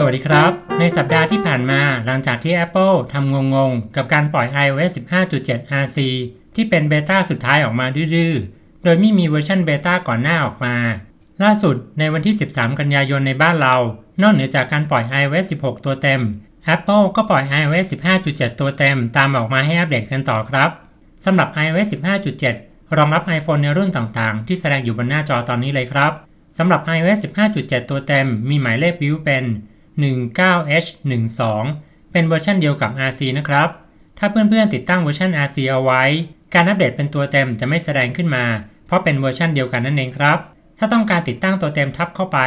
สวัสดีครับ ในสัปดาห์ที่ผ่านมาหลังจากที่ Apple ทำงงๆ กับการปล่อย iOS 15.7 RC ที่เป็นเบต้าสุดท้ายออกมาดื้อๆ โดยไม่มีเวอร์ชันเบต้าก่อนหน้าออกมา ล่าสุดในวันที่ 13 กันยายนในบ้านเรา นอกเหนือจากการปล่อย iOS 16 ตัวเต็ม Apple ก็ปล่อย iOS 15.7 ตัวเต็ม ตามออกมาให้อัปเดตกันต่อครับสำหรับ iOS 15.7 รองรับ iPhone ในรุ่นต่างๆ ที่แสดงอยู่บนหน้าจอตอนนี้เลยครับสำหรับ iOS 15.7 ตัวเต็ม มีหมายเลขบิวเป็น 19H12 เป็นเวอร์ชันเดียวกับ RC นะครับ ถ้าเพื่อนๆติดตั้งเวอร์ชัน RC เอาไว้ การอัปเดตเป็นตัวเต็มจะไม่แสดงขึ้นมา เพราะเป็นเวอร์ชันเดียวกันนั่นเองครับ ถ้าต้องการติดตั้งตัวเต็มทับเข้าไป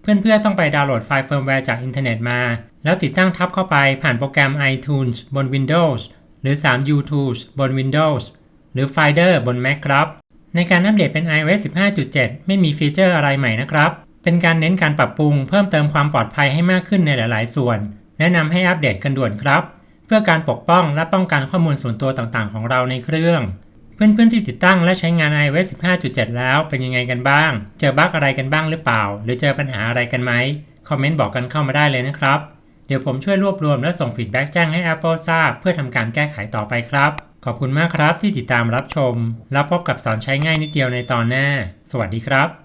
เพื่อนๆต้องไปดาวน์โหลดไฟล์เฟิร์มแวร์จากอินเทอร์เน็ตมา แล้วติดตั้งทับเข้าไปผ่านโปรแกรม iTunes บน Windows หรือ 3 U-Tools บน Windows หรือ Finder บน Mac ครับ ในการอัปเดตเป็น iOS 15.7 ไม่มีฟีเจอร์อะไรใหม่นะครับ เป็นการเน้นการปรับปรุงเพิ่มเติมความปลอดภัยให้มากขึ้นในหลาย ๆ ส่วน แนะนำให้อัปเดตกันด่วนครับ เพื่อการปกป้องและป้องกันข้อมูลส่วนตัวต่าง ๆ ของเราในเครื่อง เพื่อน ๆ ที่ติดตั้งและใช้งาน iOS 15.7 แล้วเป็นยังไงกันบ้าง เจอบั๊กอะไรกันบ้างหรือเปล่า หรือเจอปัญหาอะไรกันไหมคอมเมนต์บอกกันเข้ามาได้เลยนะครับ เดี๋ยวผมช่วยรวบรวมและส่งฟีดแบ็กแจ้งให้ Apple ทราบ เพื่อทำการแก้ไขต่อไปครับ ขอบคุณมากครับที่ติดตามรับชม แล้วพบกับสอนใช้ง่ายนิดเดียวในตอนหน้า สวัสดีครับ